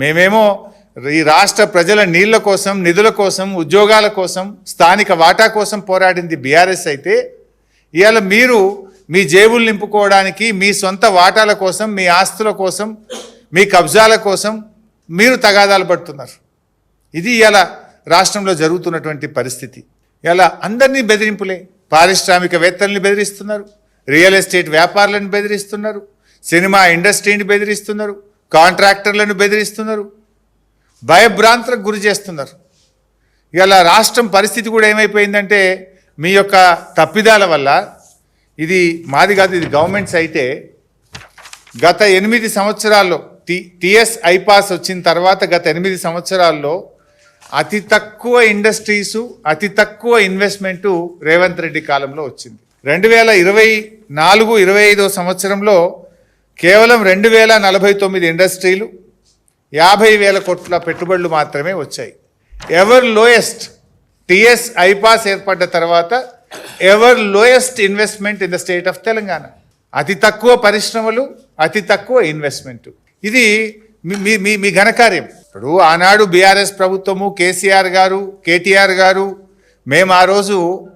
మేమేమో ఈ రాష్ట్ర ప్రజల నీళ్ళ కోసం నిధుల కోసం ఉద్యోగాల కోసం స్థానిక వాటా కోసం పోరాడింది బీఆర్ఎస్ అయితే ఇవాళ మీరు మీ జేబులు నింపుకోవడానికి మీ సొంత వాటాల కోసం మీ ఆస్తుల కోసం మీ కబ్జాల కోసం మీరు తగాదాలు పడుతున్నారు. ఇది ఇవాళ రాష్ట్రంలో జరుగుతున్నటువంటి పరిస్థితి. ఇలా అందరినీ బెదిరింపులే. పారిశ్రామికవేత్తల్ని బెదిరిస్తున్నారు. రియల్ ఎస్టేట్ వ్యాపారులను బెదిరిస్తున్నారు. సినిమా ఇండస్ట్రీని బెదిరిస్తున్నారు. కాంట్రాక్టర్లను బెదిరిస్తున్నారు భయభ్రాంతులకు గురి చేస్తున్నారు. ఇలా రాష్ట్రం పరిస్థితి కూడా ఏమైపోయిందంటే మీ యొక్క తప్పిదాల వల్ల ఇది మాది కాదు ఇది గవర్నమెంట్స్ అయితే గత ఎనిమిది సంవత్సరాల్లో టి టిఎస్ ఐపాస్ వచ్చిన తర్వాత గత ఎనిమిది సంవత్సరాల్లో అతి తక్కువ ఇండస్ట్రీసు అతి తక్కువ ఇన్వెస్ట్మెంటు రేవంత్ రెడ్డి కాలంలో వచ్చింది. రెండు వేల ఇరవై నాలుగు ఇరవై ఐదో సంవత్సరంలో కేవలం రెండు వేల నలభై తొమ్మిది ఇండస్ట్రీలు యాభై వేల కోట్ల పెట్టుబడులు మాత్రమే వచ్చాయి. ఎవర్ లోయెస్ట్ టిఎస్ ఐపాస్ ఏర్పడ్డ తర్వాత ever lowest investment in the state of Telangana. అతి తక్కువ పరిశ్రమలు అతి తక్కువ ఇన్వెస్ట్మెంట్. ఇది మీ- మీ మీ ఘనకార్యం. ఇప్పుడు ఆనాడు బీఆర్ఎస్ ప్రభుత్వము కేసీఆర్ గారు కేటీఆర్ గారు మేము ఆ రోజు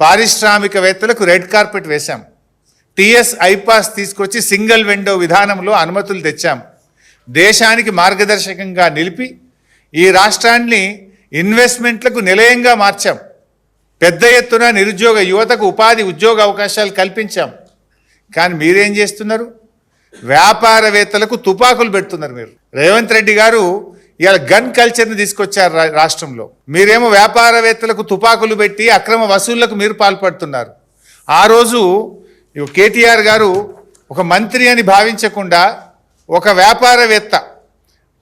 పారిశ్రామికవేత్తలకు రెడ్ కార్పెట్ వేశాం. టిఎస్ ఐపాస్ తీసుకొచ్చి సింగిల్ విండో విధానంలో అనుమతులు తెచ్చాం. దేశానికి మార్గదర్శకంగా నిలిపి ఈ రాష్ట్రాన్ని ఇన్వెస్ట్మెంట్లకు నిలయంగా మార్చాం. పెద్ద ఎత్తున నిరుద్యోగ యువతకు ఉపాధి ఉద్యోగ అవకాశాలు కల్పించాం. కానీ మీరేం చేస్తున్నారు? వ్యాపారవేత్తలకు తుపాకులు పెడుతున్నారు మీరు. రేవంత్ రెడ్డి గారు ఇవాళ గన్ కల్చర్ని తీసుకొచ్చారు రా- రాష్ట్రంలో. మీరేమో వ్యాపారవేత్తలకు తుపాకులు పెట్టి అక్రమ వసూళ్ళకు మీరు పాల్పడుతున్నారు. ఆ రోజు ఇక కేటీఆర్ గారు ఒక మంత్రి అని భావించకుండా ఒక వ్యాపారవేత్త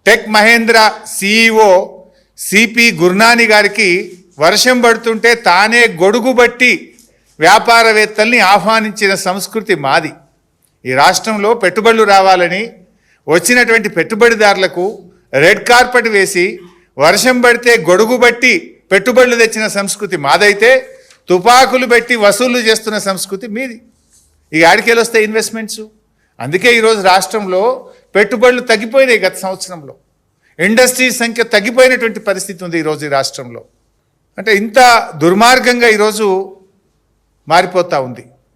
tech Mahindra CEO CP Gurnani గారికి వర్షం పడుతుంటే తానే గొడుగు బట్టి వ్యాపారవేత్తల్ని ఆహ్వానించిన సంస్కృతి మాది. ఈ రాష్ట్రంలో పెట్టుబడులు రావాలని వచ్చినటువంటి పెట్టుబడిదారులకు రెడ్ కార్పెట్ వేసి వర్షం పడితే గొడుగు బట్టి పెట్టుబడులు తెచ్చిన సంస్కృతి మాదైతే తుపాకులు పెట్టి వసూలు చేస్తున్న సంస్కృతి మీది. ఈ ఆడికేలు వస్తాయి ఇన్వెస్ట్మెంట్స్ అందుకే ఈరోజు రాష్ట్రంలో పెట్టుబడులు తగ్గిపోయినాయి గత సంవత్సరంలో. ఇండస్ట్రీ సంఖ్య తగ్గిపోయినటువంటి పరిస్థితి ఉంది ఈరోజు ఈ రాష్ట్రంలో. అంటే ఇంత దుర్మార్గంగా ఈరోజు మారిపోతూ ఉంది.